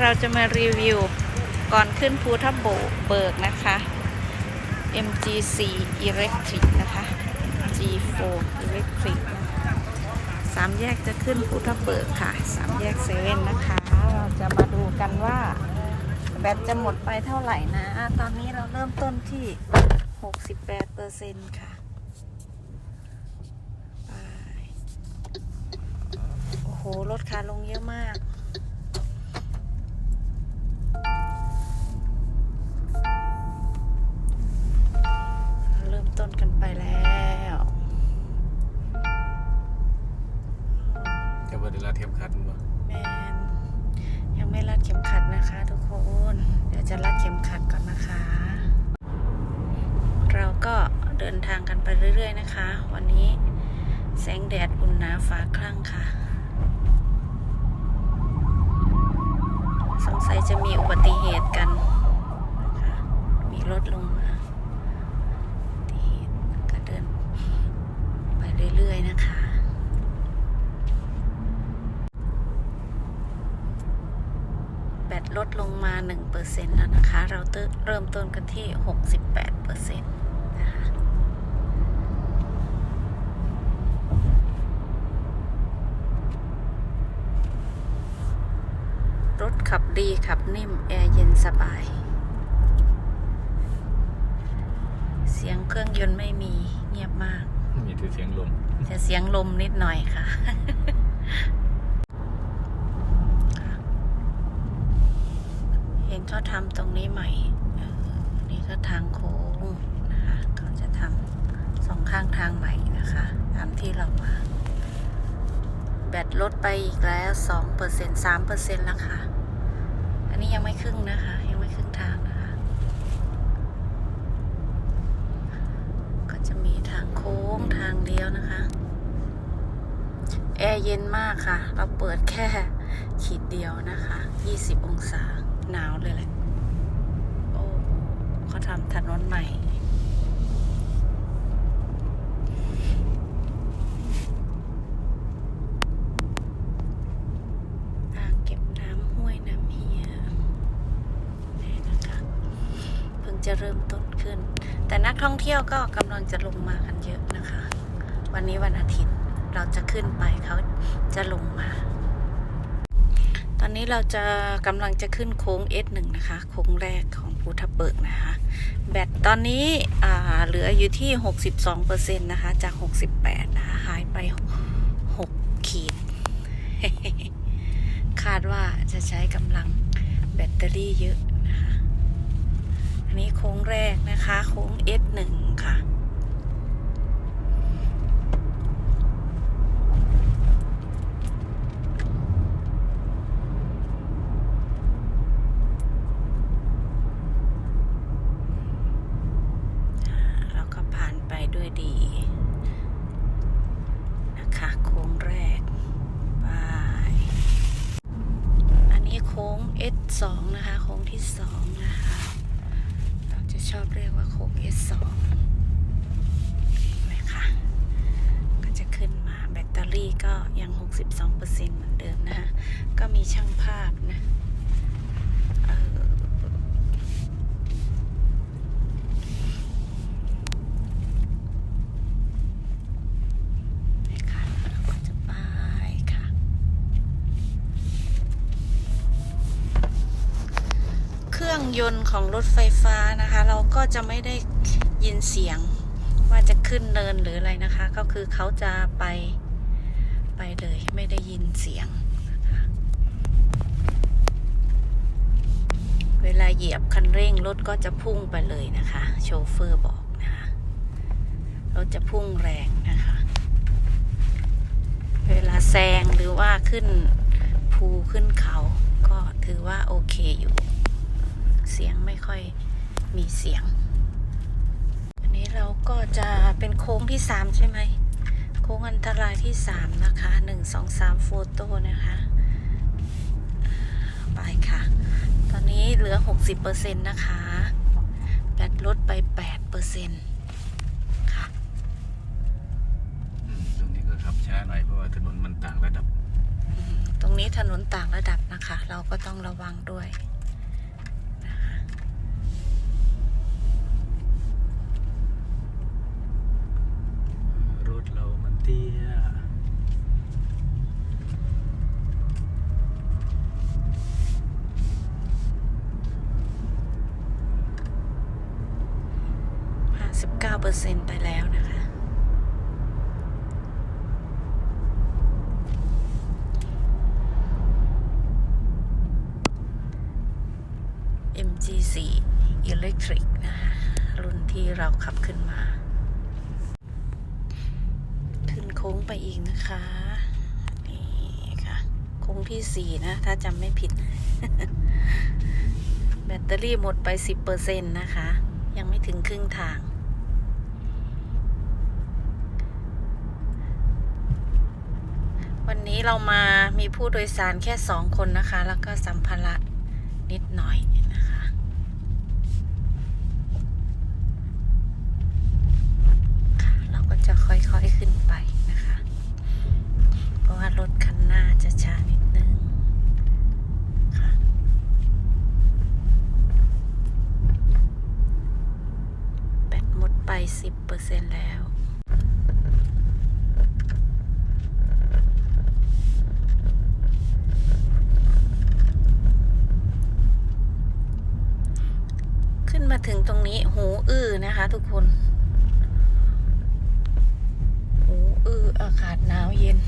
เราจะมารีวิวก่อนขึ้นภูทับโบเบิกนะคะ MGC Electric นะคะ G4 Electric สามแยกจะขึ้นภูทับเบิกค่ะ สามแยกเซเว่นนะคะ เราจะมาดูกันว่า แบตจะหมดไปเท่าไหร่นะ ตอนนี้เราเริ่มต้นที่ 68%ค่ะโอ้โห รถขาลงเยอะมากางกันไปเรื่อย ๆ นะคะ วันนี้แสงแดดอุ่นหนาฟ้าคลั่งค่ะ สงสัยจะมีอุบัติเหตุกันนะคะมีรถลงมาอุบัติเหตุก็เดินไปเรื่อย ๆ นะคะแบตลดลงมา 1%แล้วนะคะ เราเติเริ่มต้นกันที่ 68%นะคะ รถ ขับดีขับนิ่ม แอร์เย็นสบาย เสียงเครื่องยนต์ไม่มีเงียบมาก มีแต่เสียงลมแต่เสียงลมนิดหน่อยค่ะ เห็นเขาทำตรงนี้ใหม่เออนี่ก็ทางโค้งนะคะเขาจะทำสองข้างทางใหม่นะคะ ตามที่เรามาแบตลดไปอีกแล้วสองเปอร์เซ็นสามเปอร์เซ็นแล้วค่ะ อันนี้ยังไม่ครึ่งนะคะ ยังไม่ครึ่งทางนะคะ ก็จะมีทางโค้งทางเดียวนะคะ แอร์เย็นมากค่ะ เราเปิดแค่ขีดเดียวนะคะ 20 องศา หนาวเลยแหละ โอ้เขาทำถนนใหม่ อ่างเก็บน้ำห้วยน้ำเฮียนี่นะคะ เพิ่งจะเริ่มต้นขึ้น แต่นัก ท่องเที่ยวก็กำลังจะลงมากันเยอะนะคะ วันนี้วันอาทิตย์เราจะขึ้นไปเขาจะลงมา ตอนนี้เราจะกำลังจะขึ้นโค้ง S1 นะคะ โค้งแรกของภูทับเบิกนะคะ แบตตอนนี้เหลืออยู่ที่ 62%นะคะ จาก 68 นะคะ หายไป 6 ขีด คาดว่าจะใช้กำลังแบตเตอรี่เยอะ อันนี้โค้งแรกนะคะ โค้ง S1 ค่ะ เราก็ผ่านไปด้วยดีนะคะโค้งแรกไปอันนี้โค้ง S2 นะคะ โค้งที่สองนะคะ ชอบเรียกว่าโค้ง S2 นะคะก็จะขึ้นมาแบตเตอรี่ก็ยัง 62%เหมือนเดิมนะคะก็มีช่างภาพนะเออ นี่ค่ะเราก็จะไปค่ะ เครื่อง ยนต์ของรถไฟฟ้านะคะ เราก็จะไม่ได้ยินเสียงว่าจะขึ้นเนินหรืออะไรนะคะ ก็คือเขาจะไปไปเลยไม่ได้ยินเสียงนะคะเวลาเหยียบคันเร่งรถก็จะพุ่งไปเลยนะคะ โชเฟอร์บอกนะคะรถจะพุ่งแรงนะคะ เวลาแซงหรือว่าขึ้นภูขึ้นเขาก็ถือว่าโอเคอยู่ เสียงไม่ค่อยมีเสียง อันนี้เราก็จะเป็นโค้งที่สามใช่ไหม โค้งอันตรายที่สามนะคะหนึ่งสองสามโฟโต้นะคะ ไปค่ะ ตอนนี้เหลือหกสิบเปอร์เซ็นต์นะคะ แบตลดไปแปดเปอร์เซ็นต์ค่ะอืมตรงนี้ก็ขับช้าหน่อยเพราะว่าถนนมันต่างระดับอืมตรงนี้ถนนต่างระดับนะคะ เราก็ต้องระวังด้วยนะคะ รถเรามันเตี้ย 59%ไปแล้วนะคะ MG4 Electric นะคะรุ่นที่เราขับขึ้นมา ขึ้นโค้งไปอีกนะคะนี่ค่ะ โค้งที่4นะ ถ้าจำไม่ผิด แบตเตอรี่หมดไป 10%นะคะ ยังไม่ถึงครึ่งทาง วันนี้เรามามีผู้โดยสารแค่สองคนนะคะ แล้วก็สัมภาระนิดหน่อยนะคะ เราก็จะค่อยๆขึ้นไปนะคะ เพราะว่ารถคันหน้าจะช้านิดนึงค่ะแบตหมดไป 10%แล้ว ขึ้นมาถึงตรงนี้ หูอื้อ นะคะทุกคนหูอื้ออากาศหนาวเย็น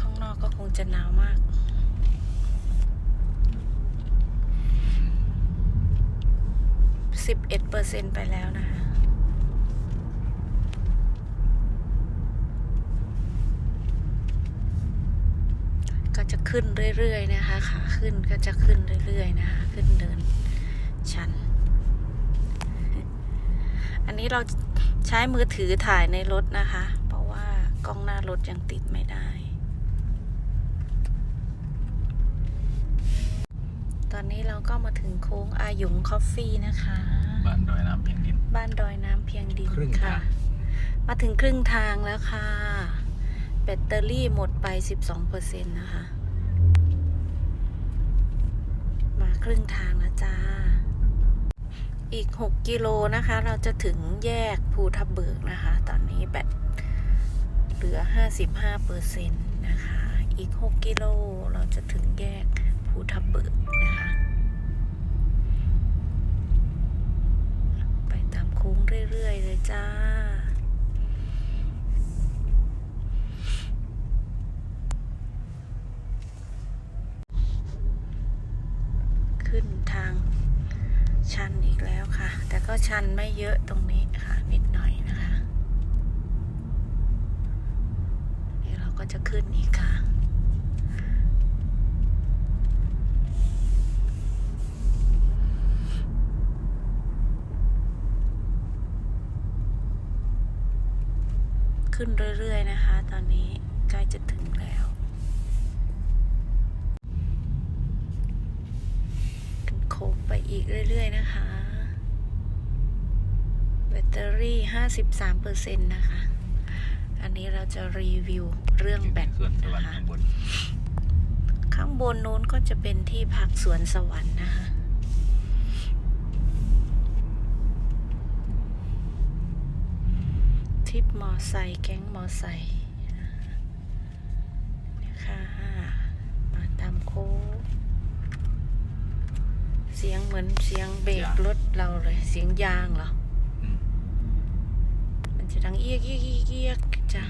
ข้างนอกก็คงจะหนาวมาก สิบเอ็ดเปอร์เซ็นไปแล้วนะคะก็จะขึ้นเรื่อยๆนะคะขาขึ้นก็จะขึ้นเรื่อยๆนะคะ ขึ้นเดินชัน อันนี้เราใช้มือถือถ่ายในรถนะคะ เพราะว่ากล้องหน้ารถยังติดไม่ได้ ตอนนี้เราก็มาถึงโค้งอาหยงคอฟฟี่นะคะ บ้านดอยน้ำเพียงดิน บ้านดอยน้ำเพียงดินครึ่งค่ะ ทาง มาถึงครึ่งทางแล้วค่ะ แบตเตอรี่หมดไป 12%นะคะ มาครึ่งทางแล้วจ้า อีก 6 กิโลนะคะ เราจะถึงแยกภูทับเบิกนะคะ ตอนนี้แบตเหลือ 55%นะคะ อีก 6 กิโลเราจะถึงแยกภูทับเบิกนะคะ ไปตามโค้งเรื่อย ๆ เลยจ้า ขึ้นทางชันอีกแล้วค่ะ แต่ก็ ชันไม่เยอะตรงนี้ค่ะ นิดหน่อยนะคะนี่เราก็จะขึ้นอีกค่ะขึ้นเรื่อย ๆ นะคะ ตอนนี้ใกล้จะถึงแล้ว ขึ้นโค้งไปอีกเรื่อย ๆ นะคะ ตเตอรี่ 53%นะคะ อันนี้เราจะรีวิวเรื่องแบตส่วนสวรรนะค์คะข้างบนข้างบนนู้นก็จะเป็นที่พักสวนสวรรค์นะคะทริปมอไซค์แก๊งมอไซค์เนี่ยค่ะมาตามโค้งเสียงเหมือนเสียงเบรกรถเราเลย เสียงยางเหรออืมมันจะ ดังเอียกเอียกเอียกเอียกจ้ะ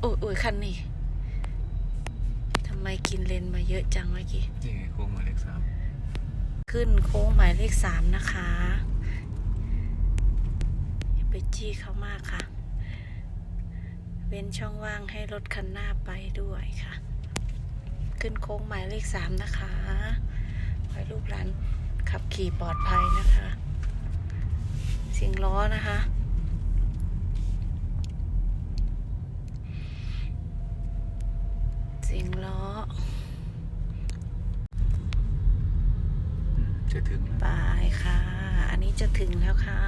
โอ้ยโอ้ยคันนี้ทำไมกินเลนมาเยอะจังเมื่อกี้นี่ไงโค้งหมายเลขสามขึ้นโค้งหมายเลขสามนะคะอย่าไปจี้เขามากค่ะ เว้นช่องว่างให้รถคันหน้าไปด้วยค่ะ ขึ้นโค้งหมายเลขสามนะคะขอให้ลูกหลาน ขับขี่ปลอดภัยนะคะ เสียงล้อนะคะ เสียงล้ออืมจะถึงแล้วไปค่ะ อันนี้จะถึงแล้วค่ะ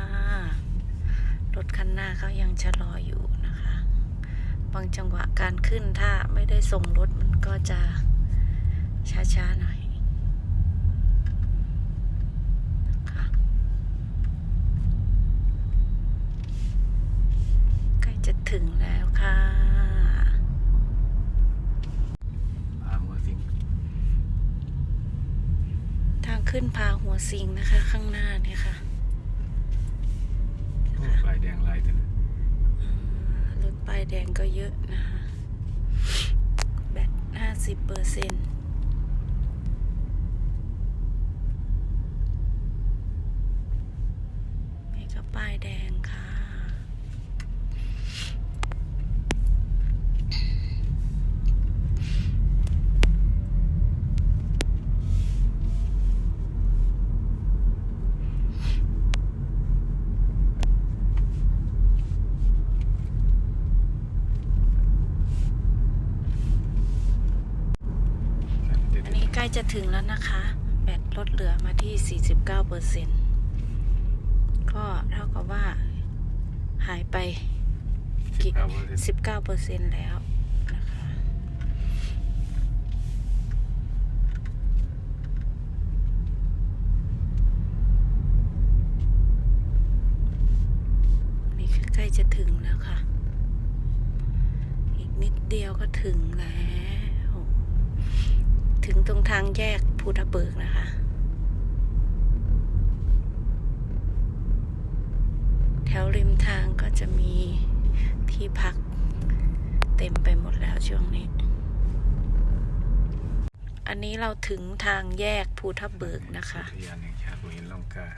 รรถคันหน้าเขายังชะลออยู่นะคะ บางจังหวะการขึ้นถ้าไม่ได้ส่งรถมันก็จะช้าๆหน่อยค่ะใกล้จะถึงแล้วค่ะ พาหัวสิง ทาง ขึ้นพาหัวสิงนะคะ ข้างหน้าเนี่ยค่ะโอ้ไฟแดงลายตัวนี้อืมรถป้ายแดงก็เยอะนะคะ แบตห้าสิบเปอร์เซ็นต์นี่ก็ป้ายแดงค่ะ เด็ด อันนี้ใกล้ จะถึงแล้วนะคะ แบตลดเหลือมาที่ 49เปอร์เซ็นต์ก็เท่ากับว่า หายไปกี่เก้าเปอร์เซ็นต์19เปอร์เซ็นต์แล้วนะคะนี่คือใกล้จะถึงแล้วค่ะ อีกนิดเดียวก็ถึงแล้ว ถึงตรงทางแยกภูทะเบิกนะคะ แถวริมทางก็จะมีที่พักเต็มไปหมดแล้วช่วงนี้ อันนี้เราถึงทางแยกภูทับเบิกนะคะอุทยานแห่งชาติหัวหินล่องกล้า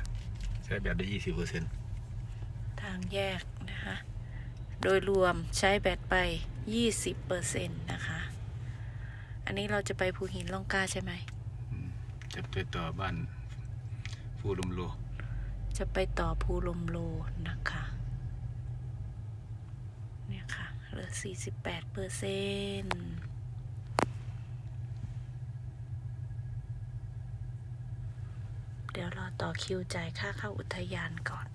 ใช้แบบได้ยี่สิบเปอร์เซ็นต์ทางแยกนะคะ โดยรวมใช้แบตไป 20เปอร์เซ็นต์นะคะ อันนี้เราจะไปภูหินล่องกล้าใช่ไหม จะไปต่อบ้านฟูลุมโล จะไปต่อภูลมโลนะคะ เนี่ยค่ะ เหลือ 48เปอร์เซ็นต์เดี๋ยวรอต่อคิวจ่ายค่าเข้าอุทยานก่อน